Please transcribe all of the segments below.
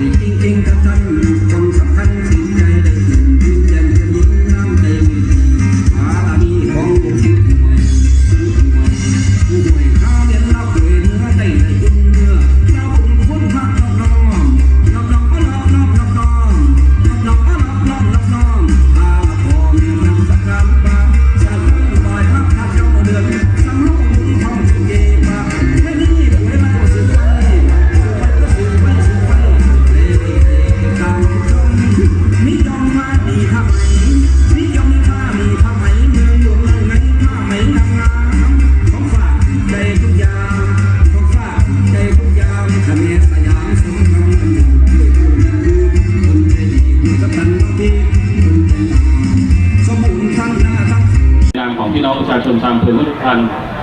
จริงๆกับท่า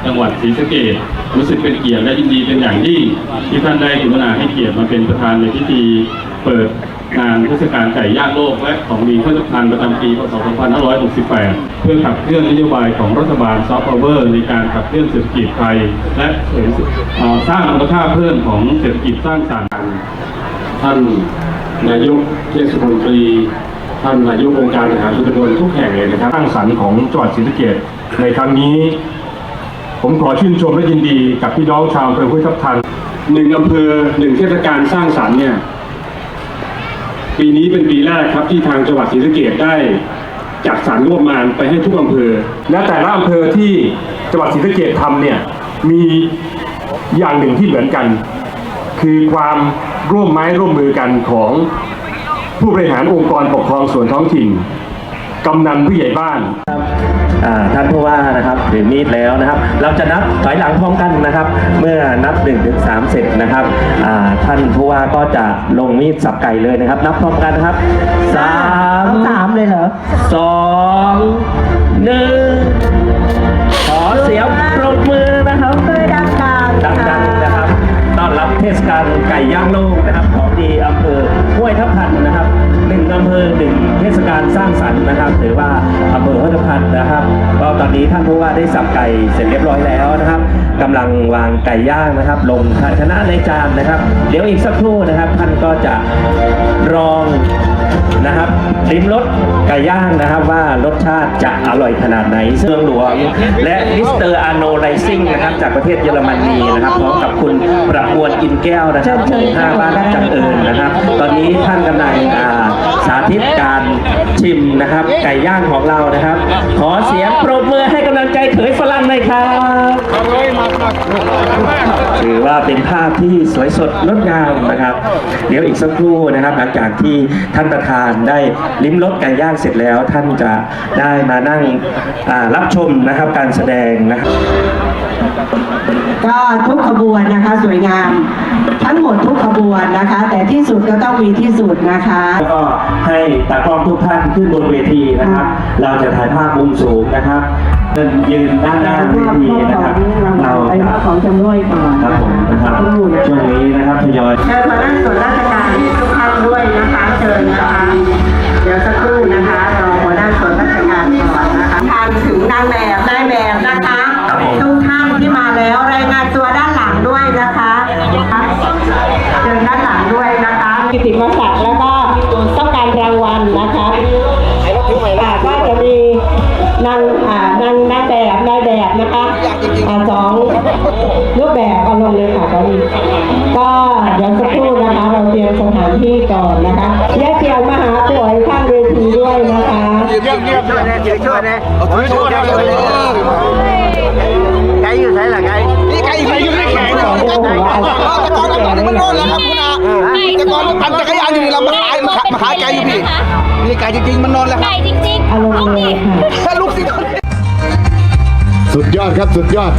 จังหวัดศรีสะเกษรู้สึกเป็นเกียรติและยินดีเป็นอย่างยิ่งที่ท่านได้กรุณาให้เกียรติมาเป็นประธานในพิธีเปิดงานเทศกาลไก่ย่างโลกและของดีพุทธพันประจำปีพศ 2568 เพื่อขับเคลื่อนนโยบายของรัฐบาลซอฟต์พาวเวอร์ในการขับเคลื่อนเศรษฐกิจไทย และเสริมสร้างมูลค่าเพิ่มของเศรษฐกิจสร้างสรรค์ท่านนายกเทศมนตรีท่านนายกองค์การบริหารส่วนตำบลทุกแห่งเลยนะครับสร้างสรรค์ของจังหวัดศรีสะเกษในครั้งนี้ ผมขอชื่นชมและยินดีกับพี่น้องชาวอำเภอห้วยทับทันหนึ่งอำเภอหนึ่งเทศกาลสร้างสรรค์เนี่ย ปีนี้เป็นปีแรกครับที่ทางจังหวัดศรีสะเกษได้จัดสรรงบประมาณไปให้ทุกอำเภอ และแต่ละอำเภอที่จังหวัดศรีสะเกษทำเนี่ยมีอย่างหนึ่งที่เหมือนกัน คือความร่วมไม้ร่วมมือกันของผู้บริหารองค์กรปกครองส่วนท้องถิ่น กำนันผู้ใหญ่บ้าน ท่านผู้ว่านะครับถือมีดแล้วนะครับ เราจะนับถอยหลังพร้อมกันนะครับ เมื่อนับ1นถึงสเสร็จนะครับอ่าท่านผู้ว่าก็จะลงมีดสับไก่เลยนะครับ นับพร้อมกันนะครับสามสามเลยเหรอสองหนึ่ง รรค์นะครับถือว่าอำเภอห้วยทับทันนะครับ ก็ตอนนี้ท่านผู้ว่าได้สับไก่เสร็จเรียบร้อยแล้วนะครับกำลังวางไก่ย่างนะครับ ลงภาชนะในจานนะครับ เดี๋ยวอีกสักครู่นะครับ ท่านก็จะรองนะครับลิ้มรสไก่ย่างนะครับว่ารสชาติจะอร่อยขนาดไหนเมืองหลวง และมิสเตอร์อาโนไลซิงนะครับจากประเทศเยอรมนีนะครับพร้อมกับคุณประมวลอินแก้วนะครับห้าบ้านจังเอิญนะครับ ตอนนี้ท่านกำลังอ่า ชิมนะครับ ไก่ย่างของเรานะครับ ขอเสียงปรบมือให้กำลังใจเขยฝรั่งหน่อยครับ ถือว่าเป็นภาพที่สวยสดงดงามนะครับ เดี๋ยวอีกสักครู่นะครับ หลังจากที่ท่านประธานได้ลิ้มรสไก่ย่างเสร็จแล้ว ท่านจะได้มานั่งอ่ารับชมนะครับการแสดงนะครับก็ทุกขบวนนะคะสวยงาม ทั้งหมดทุกขบวนนะคะ แต่ที่สุดก็ต้องมีที่สุดนะคะแล้วก็ให้ตากล้องทุกท่านขึ้นบนเวทีนะครับ เราจะถ่ายภาพมุมสูงนะครับเดินยืนด้านหน้าเวทีนะครับเราไปจะม อบของจำรวยก่อนครับผมนะครับสักรู่นะช่วงนี้นะครับทยอยเชิญมานั่งส่วนราชการทุกท่านด้วยนะคะเชิญนะคะเดี๋ยวสักครู่นะคะรอหัวหน้าส่วนราชการก่อนนะคะทานถึงนางแบบนายแบบนะคะทุกท่านที่มาแล้วรายงานตัวด้านหลังด้วยนะคะเชิญด้านหลังด้วยนะคะกิติมศักดิ์านางนางแบบนายแบบนะคะอ่าสองรูปแบบเอาลงเลยค่ะตอนนี้ก็เดี๋ยวสักครู่นะคะ เราเตรียมสถานที่ก่อนนะคะแยกเกียวมาหาป่วยข้างเวทีด้วยนะคะไก่อยู่ไหนล่ะไก่นี่ไก่ไก่อยู่ในแขนเนี่ยไก่ไก่แต่ก่อนแต่ก่อนมันโน่นแล้วครับคุณอาแต่ก่อนปั่นจักรยานอยู่นี่เรามาขายมาขายมาขายไก่อยู่พี่นี่ไก่จริงๆมันนอนแล้วครับไก่จริงๆ ครับสุดยอด